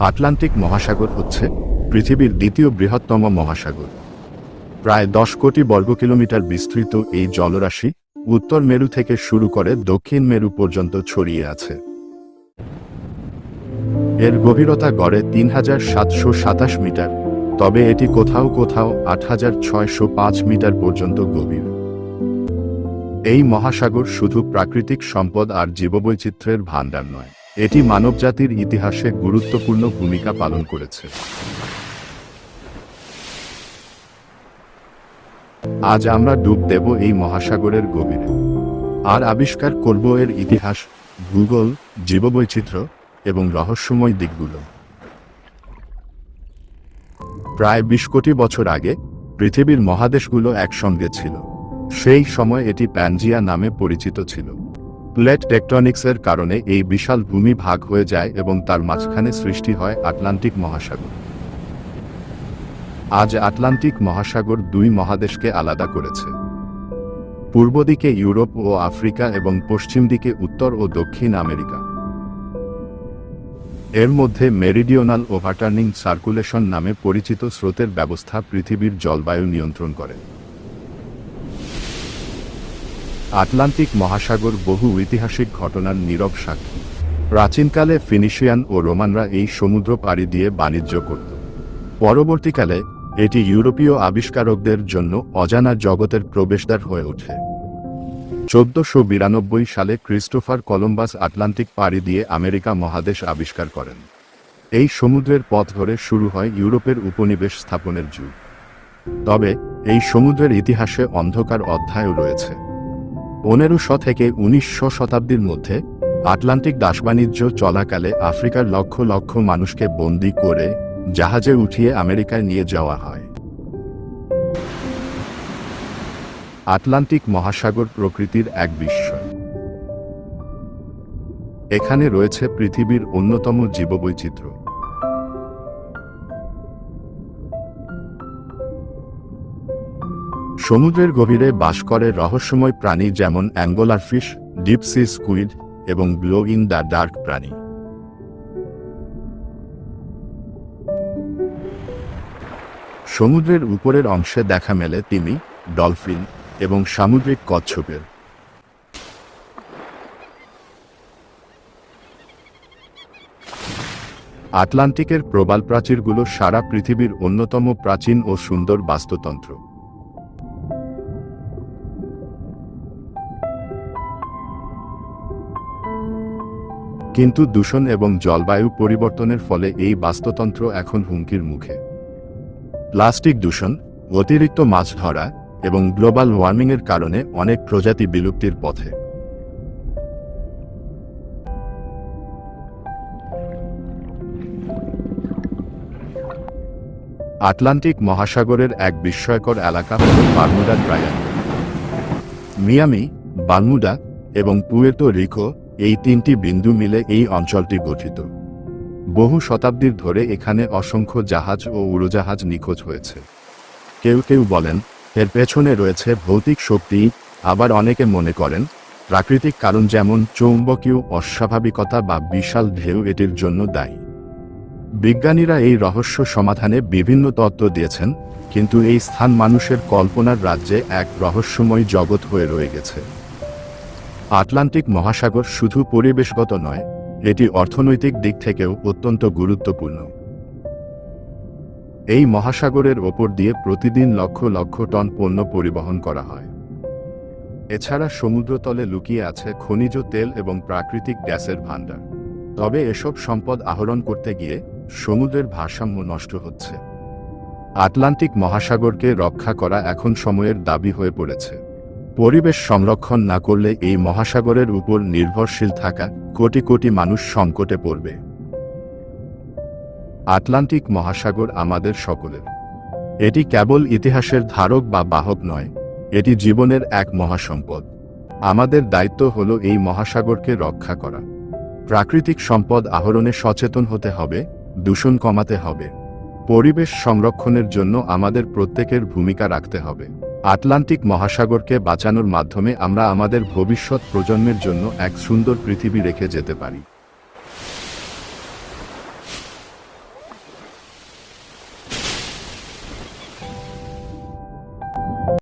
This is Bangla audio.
আটলান্টিক মহাসাগর হচ্ছে পৃথিবীর দ্বিতীয় বৃহত্তম মহাসাগর। প্রায় দশ কোটি বর্গ কিলোমিটার বিস্তৃত এই জলরাশি উত্তর মেরু থেকে শুরু করে দক্ষিণ মেরু পর্যন্ত ছড়িয়ে আছে। এর গভীরতা গড়ে তিন হাজার সাতশো সাতাশ মিটার, তবে এটি কোথাও কোথাও আট হাজার ছয়শো পাঁচ মিটার পর্যন্ত গভীর। এই মহাসাগর শুধু প্রাকৃতিক সম্পদ আর জীববৈচিত্র্যের ভাণ্ডার নয়। এটি মানবজাতির ইতিহাসে গুরুত্বপূর্ণ ভূমিকা পালন করেছে। আজ আমরা ডুব দেব এই মহাসাগরের গভীরে। আর আবিষ্কার করব এর ইতিহাস, ভূগোল, জীববৈচিত্র্য এবং রহস্যময় দিকগুলো। প্রায় বিশ কোটি বছর আগে পৃথিবীর মহাদেশগুলো একসঙ্গে ছিল। সেই সময় এটি প্যানজিয়া নামে পরিচিত ছিল। প্লেট টেকটনিক্সের কারণে এই বিশাল ভূমি ভাগ হয়ে যায় এবং তার মাঝখানে সৃষ্টি হয় আটলান্টিক মহাসাগর। আজ আটলান্টিক মহাসাগর দুই মহাদেশকে আলাদা করেছে। পূর্ব দিকে ইউরোপ ও আফ্রিকা এবং পশ্চিম দিকে উত্তর ও দক্ষিণ আমেরিকা। এর মধ্যে মেরিডিওনাল ওভারটার্নিং সার্কুলেশন নামে পরিচিত স্রোতের ব্যবস্থা পৃথিবীর জলবায়ু নিয়ন্ত্রণ করে। আটলান্টিক মহাসাগর বহু ঐতিহাসিক ঘটনার নীরব সাক্ষী। প্রাচীনকালে ফিনিশিয়ান ও রোমানরা এই সমুদ্র পাড়ি দিয়ে বাণিজ্য করত। পরবর্তীকালে, এটি ইউরোপীয় আবিষ্কারকদের জন্য অজানা জগতের প্রবেশদ্বার হয়ে ওঠে। চোদ্দশো বিরানব্বই সালে ক্রিস্টোফার কলম্বাস আটলান্টিক পাড়ি দিয়ে আমেরিকা মহাদেশ আবিষ্কার করেন। এই সমুদ্রের পথ ধরে শুরু হয় ইউরোপের উপনিবেশ স্থাপনের যুগ। তবে, এই সমুদ্রের ইতিহাসে অন্ধকার অধ্যায়ও রয়েছে। পনেরোশো থেকে উনিশশো শতাব্দীর মধ্যে আটলান্টিক দাসবাণিজ্য চলাকালে আফ্রিকার লক্ষ লক্ষ মানুষকে বন্দি করে জাহাজে উঠিয়ে আমেরিকায় নিয়ে যাওয়া হয়। আটলান্টিক মহাসাগর প্রকৃতির এক বিস্ময়। এখানে রয়েছে পৃথিবীর অন্যতম জীববৈচিত্র্য। সমুদ্রের গভীরে বাস করে রহস্যময় প্রাণী যেমন angler fish, deep sea squid এবং গ্লো ইন দ্য ডার্ক প্রাণী। সমুদ্রের উপরের অংশে দেখা মেলে তিমি, ডলফিন এবং সামুদ্রিক কচ্ছপের। আটলান্টিকের প্রবাল প্রাচীরগুলো সারা পৃথিবীর অন্যতম প্রাচীন ও সুন্দর বাস্তুতন্ত্র। কিন্তু দূষণ এবং জলবায়ু পরিবর্তনের ফলে এই বাস্তুতন্ত্র এখন হুমকির মুখে। প্লাস্টিক দূষণ, অতিরিক্ত মাছ ধরা এবং গ্লোবাল ওয়ার্মিংয়ের কারণে অনেক প্রজাতি বিলুপ্তির পথে। আটলান্টিক মহাসাগরের এক বিস্ময়কর এলাকা হল বার্মুডা ট্রায়াঙ্গল মিয়ামি, বার্মুডা এবং পুয়ের্তো রিকো এই তিনটি বিন্দু মিলে এই অঞ্চলটি গঠিত। বহু শতাব্দীর ধরে এখানে অসংখ্য জাহাজ ও উড়োজাহাজ নিখোঁজ হয়েছে। কেউ কেউ বলেন, এর পেছনে রয়েছে ভৌতিক শক্তি, আবার অনেকে মনে করেন, প্রাকৃতিক কারণ যেমন চৌম্বকীয় অস্বাভাবিকতা বা বিশাল ঢেউ এটির জন্য দায়ী। বিজ্ঞানীরা এই রহস্য সমাধানে বিভিন্ন তত্ত্ব দিয়েছেন, কিন্তু এই স্থান মানুষের কল্পনার রাজ্যে এক রহস্যময় জগৎ হয়ে রয়ে গেছে। আটলান্টিক মহাসাগর শুধু পরিবেশগত নয়, এটি অর্থনৈতিক দিক থেকেও অত্যন্ত গুরুত্বপূর্ণ। এই মহাসাগরের ওপর দিয়ে প্রতিদিন লক্ষ লক্ষ টন পণ্য পরিবহন করা হয়। এছাড়া সমুদ্রতলে লুকিয়ে আছে খনিজ তেল এবং প্রাকৃতিক গ্যাসের ভাণ্ডার। তবে এসব সম্পদ আহরণ করতে গিয়ে সমুদ্রের ভারসাম্য নষ্ট হচ্ছে। আটলান্টিক মহাসাগরকে রক্ষা করা এখন সময়ের দাবি হয়ে পড়েছে। পরিবেশ সংরক্ষণ না করলে এই মহাসাগরের উপর নির্ভরশীল থাকা কোটি কোটি মানুষ সংকটে পড়বে। আটলান্টিক মহাসাগর আমাদের সকলের। এটি কেবল ইতিহাসের ধারক বা বাহক নয়, এটি জীবনের এক মহাসম্পদ। আমাদের দায়িত্ব হল এই মহাসাগরকে রক্ষা করা। প্রাকৃতিক সম্পদ আহরণে সচেতন হতে হবে, দূষণ কমাতে হবে। পরিবেশ সংরক্ষণের জন্য আমাদের প্রত্যেকের ভূমিকা রাখতে হবে। আটলান্টিক মহাসাগরকে বাঁচানোর মাধ্যমে আমরা আমাদের ভবিষ্যৎ প্রজন্মের জন্য এক সুন্দর পৃথিবী রেখে যেতে পারি।